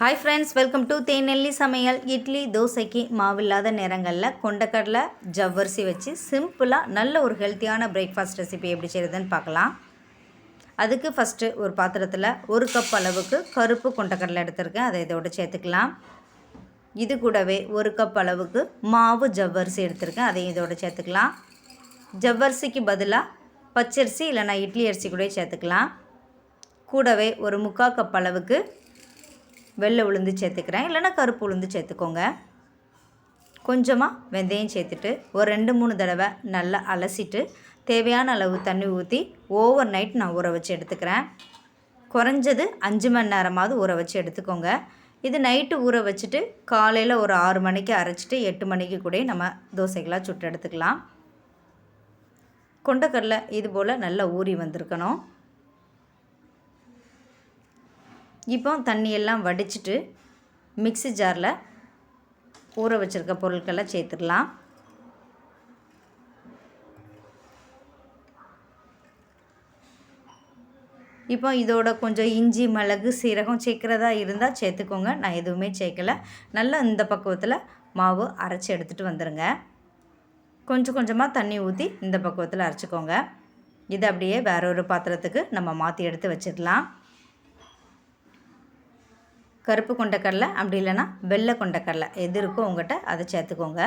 Hi friends welcome to தேநெல்லி சமையல். இட்லி தோசைக்கு மாவில்லாத நேரங்களில் கொண்டக்கடலை ஜவ்வரிசி வச்சு சிம்பிளாக நல்ல ஒரு ஹெல்த்தியான பிரேக்ஃபாஸ்ட் ரெசிபி எப்படி செய்கிறதுன்னு பார்க்கலாம். அதுக்கு ஃபஸ்ட்டு ஒரு பாத்திரத்தில் ஒரு கப் அளவுக்கு கருப்பு கொண்டக்கடலை எடுத்திருக்கேன். அதை இதோட சேர்த்துக்கலாம். இது கூடவே ஒரு கப் அளவுக்கு மாவு ஜவ்வரிசி எடுத்திருக்கேன். அதையும் இதோட சேர்த்துக்கலாம். ஜவ்வரிசிக்கு பதிலாக பச்சரிசி இல்லைனா இட்லி அரிசி கூட சேர்த்துக்கலாம். கூடவே ஒரு முக்கால் கப் அளவுக்கு வெள்ளை உளுந்து சேர்த்துக்கிறேன். இல்லைனா கருப்பு உளுந்து சேர்த்துக்கோங்க. கொஞ்சமாக வெந்தயம் சேர்த்துட்டு ஒரு ரெண்டு மூணு தடவை நல்லா அலசிட்டு தேவையான அளவு தண்ணி ஊற்றி ஓவர் நைட் நான் ஊற வச்சு எடுத்துக்கிறேன். குறைஞ்சது அஞ்சு மணி நேரமாவது ஊற வச்சு எடுத்துக்கோங்க. இது நைட்டு ஊற வச்சுட்டு காலையில் ஒரு ஆறு மணிக்கு அரைச்சிட்டு எட்டு மணிக்கு கூட நம்ம தோசைகளாக சுட்டு எடுத்துக்கலாம். கொண்டக்கடலை இது போல் நல்லா ஊறி வந்திருக்கணும். இப்போ தண்ணியெல்லாம் வடிச்சிட்டு மிக்ஸி ஜாரில் ஊற வச்சுருக்க பொருட்களை சேர்த்துடலாம். இப்போ இதோட கொஞ்சம் இஞ்சி மிளகு சீரகம் சேர்க்குறதா இருந்தால் சேர்த்துக்கோங்க. நான் எதுவுமே சேர்க்கலை. நல்லா இந்த பக்குவத்தில் மாவு அரைச்சி எடுத்துகிட்டு வந்துடுங்க கொஞ்சம் கொஞ்சமாக தண்ணி ஊற்றி இந்த பக்குவத்தில் அரைச்சிக்கோங்க. இதை அப்படியே வேற ஒரு பாத்திரத்துக்கு நம்ம மாற்றி எடுத்து வச்சிடலாம். கருப்பு கொண்டக்கடலை அப்படி இல்லைன்னா வெள்ளை கொண்டக்கடலை எது இருக்கோ உங்கள்கிட்ட அதை சேர்த்துக்கோங்க.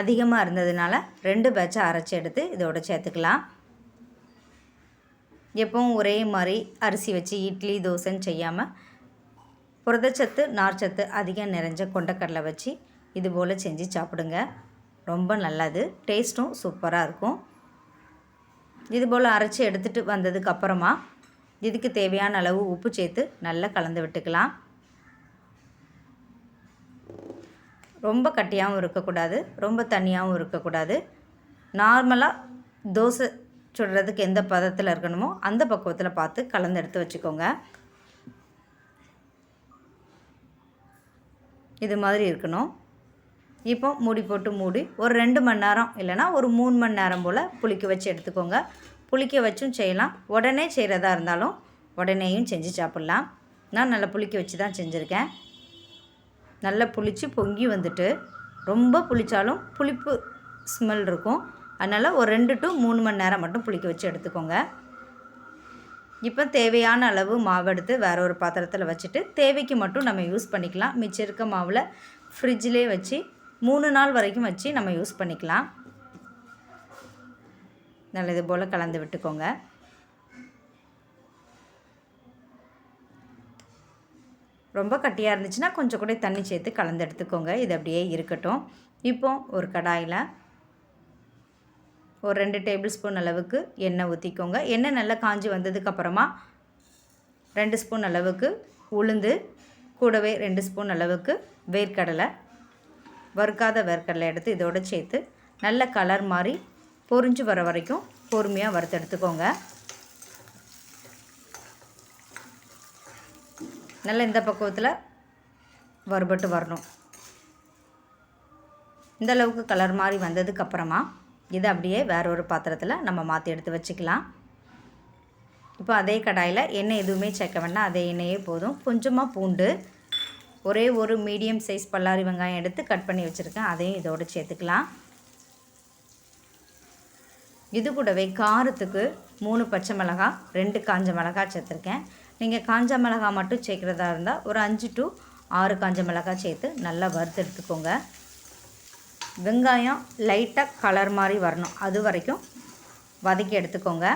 அதிகமாக இருந்ததுனால ரெண்டு பேட்சை அரைச்சி எடுத்து இதோட சேர்த்துக்கலாம். எப்பவும் ஒரே மாதிரி அரிசி வச்சு இட்லி தோசைன்னு செய்யாமல் புரதச்சத்து நார்ச்சத்து அதிகம் நிறைஞ்ச கொண்டக்கடலை வச்சு இது போல் செஞ்சு சாப்பிடுங்க. ரொம்ப நல்லது. டேஸ்ட்டும் சூப்பராக இருக்கும். இது போல் அரைச்சி எடுத்துகிட்டு வந்ததுக்கப்புறமா இதுக்கு தேவையான அளவு உப்பு சேர்த்து நல்லா கலந்து விட்டுக்கலாம். ரொம்ப கட்டியாகவும் இருக்கக்கூடாது ரொம்ப தண்ணியாகவும் இருக்கக்கூடாது. நார்மலாக தோசை சுடுறதுக்கு எந்த பதத்தில் இருக்கணுமோ அந்த பக்குவத்தில் பார்த்து கலந்து எடுத்து வச்சுக்கோங்க. இது மாதிரி இருக்கணும். இப்போ மூடி போட்டு மூடி ஒரு ரெண்டு மணி நேரம் இல்லைனா ஒரு மூணு மணி நேரம் போல் புளிக்க வச்சு எடுத்துக்கோங்க. புளிக்க வச்சும் செய்யலாம். உடனே செய்கிறதா இருந்தாலும் உடனேயும் செஞ்சு சாப்பிட்லாம். நான் நல்லா புளிக்க வச்சு தான் செஞ்சுருக்கேன். நல்லா புளித்து பொங்கி வந்துட்டு ரொம்ப புளித்தாலும் புளிப்பு ஸ்மெல் இருக்கும். அதனால் ஒரு ரெண்டு டு மூணு மணி நேரம் மட்டும் புளிக்க வச்சு எடுத்துக்கோங்க. இப்போ தேவையான அளவு மாவு எடுத்து வேறு ஒரு பாத்திரத்தில் வச்சுட்டு தேவைக்கு மட்டும் நம்ம யூஸ் பண்ணிக்கலாம். மிச்சம் இருக்க மாவில் ஃப்ரிட்ஜிலே வச்சு மூணு நாள் வரைக்கும் வச்சு நம்ம யூஸ் பண்ணிக்கலாம். நல்லது போல் கலந்து விட்டுக்கோங்க. ரொம்ப கட்டியாக இருந்துச்சுன்னா கொஞ்சம் கூட தண்ணி சேர்த்து கலந்து எடுத்துக்கோங்க. இது அப்படியே இருக்கட்டும். இப்போ ஒரு கடாயில் ஒரு ரெண்டு டேபிள் ஸ்பூன் அளவுக்கு எண்ணெய் ஊற்றிக்கோங்க எண்ணெய் நல்லா காஞ்சி வந்ததுக்கப்புறமா ரெண்டு ஸ்பூன் அளவுக்கு உளுந்து கூடவே ரெண்டு ஸ்பூன் அளவுக்கு வேர்க்கடலை வறுக்காத வேர்க்கடலை எடுத்து இதோடு சேர்த்து நல்ல கலர் மாதிரி பொறிஞ்சு வர வரைக்கும் பொறுமையாக வறுத்து எடுத்துக்கோங்க. நல்ல இந்த பக்குவத்தில் வறுபட்டு வரணும். இந்த அளவுக்கு கலர் மாதிரி வந்ததுக்கப்புறமா இதை அப்படியே வேற ஒரு பாத்திரத்தில் நம்ம மாற்றி எடுத்து வச்சுக்கலாம். இப்போ அதே கடாயில் எண்ணெய் எதுவுமே சேர்க்க வேண்டாம். அதே எண்ணெயே போதும். கொஞ்சமாக பூண்டு ஒரே ஒரு மீடியம் சைஸ் பல்லாரி வெங்காயம் எடுத்து கட் பண்ணி வச்சுருக்கேன். அதையும் இதோடு சேர்த்துக்கலாம். இது கூடவே காரத்துக்கு மூணு பச்சை மிளகாய் ரெண்டு காஞ்ச மிளகாய் சேர்த்துருக்கேன். நீங்கள் காஞ்ச மிளகாய் மட்டும் சேர்க்குறதா இருந்தால் ஒரு அஞ்சு டு ஆறு காஞ்ச மிளகாய் சேர்த்து நல்லா வறுத்து எடுத்துக்கோங்க. வெங்காயம் லைட்டாக கலர் மாதிரி வரணும். அது வரைக்கும் வதக்கி எடுத்துக்கோங்க.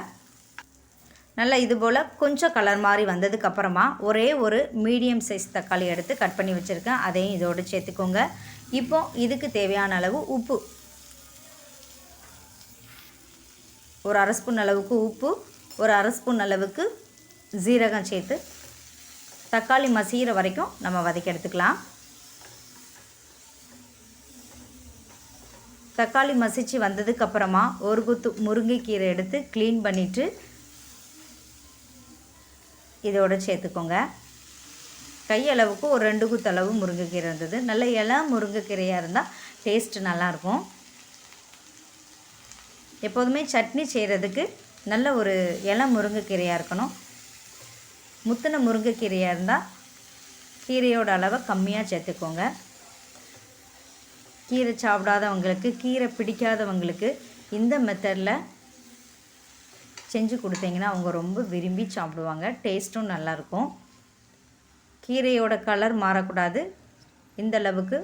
நல்லா இது போல் கொஞ்சம் கலர் மாதிரி வந்ததுக்கப்புறமா ஒரே ஒரு மீடியம் சைஸ் தக்காளி எடுத்து கட் பண்ணி வச்சுருக்கேன். அதையும் இதோடு சேர்த்துக்கோங்க. இப்போ இதுக்கு தேவையான அளவு உப்பு ஒரு அரை ஸ்பூன் அளவுக்கு உப்பு ஒரு அரை ஸ்பூன் அளவுக்கு ஜீரகம் சேர்த்து தக்காளி மசிகிற வரைக்கும் நம்ம வதக்கி எடுத்துக்கலாம். தக்காளி மசிச்சு வந்ததுக்கப்புறமா ஒரு குத்து முருங்கைக்கீரை எடுத்து க்ளீன் பண்ணிவிட்டு இதோட சேர்த்துக்கோங்க. கையளவுக்கு ஒரு ரெண்டு குத்து அளவு முருங்கைக்கீரை இருந்தது. நல்ல இலை முருங்கைக்கீரையாக இருந்தால் டேஸ்ட்டு நல்லாயிருக்கும் எப்போதுமே சட்னி செய்கிறதுக்கு நல்ல ஒரு இலை முருங்கைக்கீரையாக இருக்கணும். முத்தின முருங்கைக்கீரையாக இருந்தால் கீரையோட அளவை கம்மியாக சேர்த்துக்கோங்க. கீரை சாப்பிடாதவங்களுக்கு கீரை பிடிக்காதவங்களுக்கு இந்த மெத்தடில் செஞ்சு கொடுத்தீங்கன்னா அவங்க ரொம்ப விரும்பி சாப்பிடுவாங்க. டேஸ்ட்டும் நல்லாயிருக்கும் கீரையோட கலர் மாறக்கூடாது. இந்த அளவுக்கு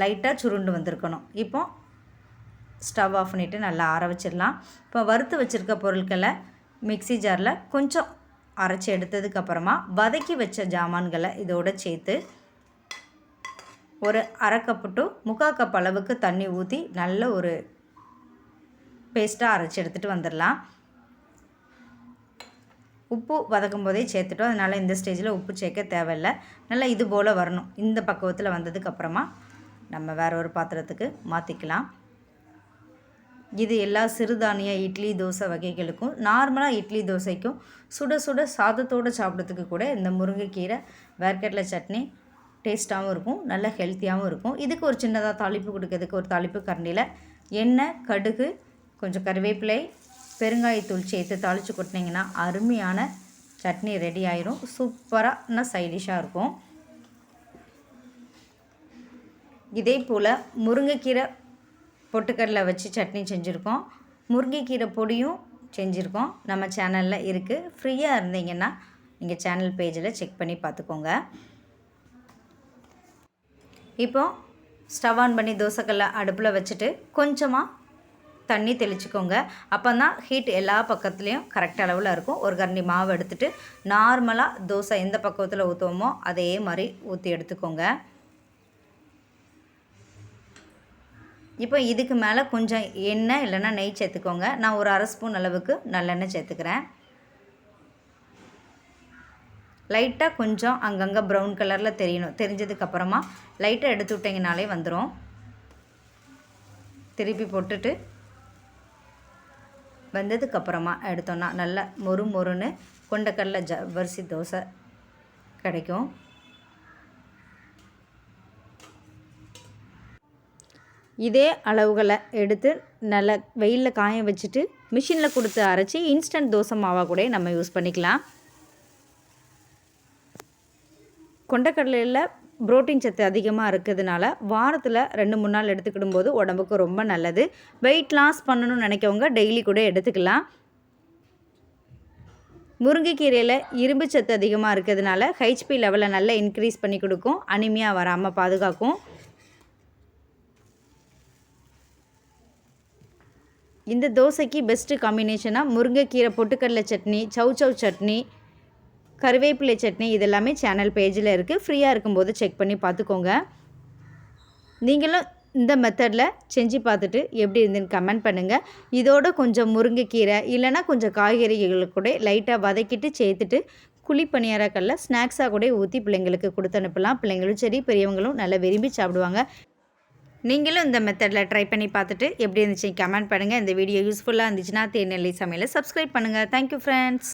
லைட்டாக சுருண்டு வந்திருக்கணும். இப்போ ஸ்டவ் ஆஃப் பண்ணிவிட்டு நல்லா ஆற வச்சிடலாம். இப்போ வறுத்து வச்சுருக்க பொருட்களை மிக்சி ஜாரில் கொஞ்சம் அரைச்சி எடுத்ததுக்கப்புறமா வதக்கி வச்ச ஜாமான்களை இதோடு சேர்த்து ஒரு அரை கப்பு டு முக்கால் கப் அளவுக்கு தண்ணி ஊற்றி நல்ல ஒரு பேஸ்ட்டாக அரைச்சி எடுத்துகிட்டு வந்துடலாம். உப்பு வதக்கும் போதே சேர்த்துட்டோம். அதனால் இந்த ஸ்டேஜில் உப்பு சேர்க்க தேவையில்லை. நல்லா இது போல் வரணும். இந்த பக்குவத்தில் வந்ததுக்கப்புறமா நம்ம வேறு ஒரு பாத்திரத்துக்கு மாற்றிக்கலாம் இது எல்லா சிறுதானிய இட்லி தோசை வகைகளுக்கும் நார்மலாக இட்லி தோசைக்கும் சுட சுட சாதத்தோடு சாப்பிட்றதுக்கு கூட இந்த முருங்கைக்கீரை வேர்க்கடலை சட்னி டேஸ்ட்டாகவும் இருக்கும் நல்ல ஹெல்த்தியாகவும் இருக்கும். இதுக்கு ஒரு சின்னதாக தாளிப்பு கொடுக்கறதுக்கு ஒரு தாளிப்பு கரண்டியில் எண்ணெய் கடுகு கொஞ்சம் கருவேப்பிலை பெருங்காயத்தூள் சேர்த்து தாளித்து கொட்டினீங்கன்னா அருமையான சட்னி ரெடி ஆயிரும். சூப்பரான சைடிஷாக இருக்கும். இதே போல் முருங்கைக்கீரை பொட்டுக்கடலை வச்சு சட்னி செஞ்சுருக்கோம். முருங்கைக்கீரை பொடியும் செஞ்சுருக்கோம். நம்ம சேனலில் இருக்குது ஃப்ரீயாக இருந்தீங்கன்னா நீங்கள் சேனல் பேஜில் செக் பண்ணி பார்த்துக்கோங்க. இப்போ ஸ்டவ் ஆன் பண்ணி தோசைக்கல்லை அடுப்பில் வச்சுட்டு கொஞ்சமாக தண்ணி தெளிச்சுக்கோங்க. அப்போ தான் ஹீட் எல்லா பக்கத்துலேயும் கரெக்ட் அளவில் இருக்கும். ஒரு கரண்டி மாவு எடுத்துகிட்டு நார்மலாக தோசை எந்த பக்கத்தில் ஊற்றுவோமோ அதே மாதிரி ஊற்றி எடுத்துக்கோங்க. இப்போ இதுக்கு மேலே கொஞ்சம் எண்ணெய் இல்லைன்னா நெய் சேர்த்துக்கோங்க. நான் ஒரு அரை ஸ்பூன் அளவுக்கு நல்லெண்ணெய் சேர்த்துக்கிறேன். லைட்டாக கொஞ்சம் அங்கங்கே ப்ரௌன் கலரில் தெரியணும். தெரிஞ்சதுக்கப்புறமா லைட்டாக எடுத்து விட்டிங்கனாலே வந்துடும் திருப்பி போட்டுட்டு வந்ததுக்கப்புறமா எடுத்தோன்னா நல்லா மொறு மொறுன்னு கொண்டக்கடலை வரிசி தோசை கிடைக்கும். இதே அளவுகளை எடுத்து நல்லா வெயிலில் காய வச்சுட்டு மிஷினில் கொடுத்து அரைச்சி இன்ஸ்டன்ட் தோசை மாவாக கூட நம்ம யூஸ் பண்ணிக்கலாம். கொண்டக்கடலையில் புரோட்டீன் சத்து அதிகமாக இருக்கிறதுனால வாரத்தில் ரெண்டு மூணு நாள் எடுத்துக்கிடும் போது உடம்புக்கு ரொம்ப நல்லது. வெயிட் லாஸ் பண்ணணும்னு நினைக்கவங்க டெய்லி கூட எடுத்துக்கலாம். முருங்கைக்கீரையில் இரும்பு சத்து அதிகமாக இருக்கிறதுனால ஹெச்பி லெவலை நல்லா இன்க்ரீஸ் பண்ணி கொடுக்கும். அனிமையாக வராமல் பாதுகாக்கும். இந்த தோசைக்கு பெஸ்ட்டு காம்பினேஷனாக முருங்கைக்கீரை பொட்டுக்கடலை சட்னி சவ் சவ் சட்னி கருவேப்பிலை சட்னி இதெல்லாமே சேனல் பேஜில் இருக்குது ஃப்ரீயாக இருக்கும்போது செக் பண்ணி பார்த்துக்கோங்க. நீங்களும் இந்த மெத்தடில் செஞ்சு பார்த்துட்டு எப்படி இருந்துன்னு கமெண்ட் பண்ணுங்கள் இதோட கொஞ்சம் முருங்கைக்கீரை இல்லைனா கொஞ்சம் காய்கறிகள் கூட லைட்டாக வதக்கிட்டு சேர்த்துட்டு குழி பணியாரக்கல்ல ஸ்நாக்ஸாக கூட ஊற்றி பிள்ளைங்களுக்கு கொடுத்து அனுப்பலாம். பிள்ளைங்களும் சரி பெரியவங்களும் நல்லா விரும்பி சாப்பிடுவாங்க. நீங்களும் இந்த மெத்தடில் ட்ரை பண்ணி பார்த்துட்டு எப்படி இருந்துச்சு? கமெண்ட் பண்ணுங்கள் இந்த வீடியோ யூஸ்ஃபுல்லாக இருந்துச்சுன்னா தேநெல்லி சமையலை சப்ஸ்கிரைப் பண்ணுங்கள் தேங்க்யூ ஃப்ரெண்ட்ஸ்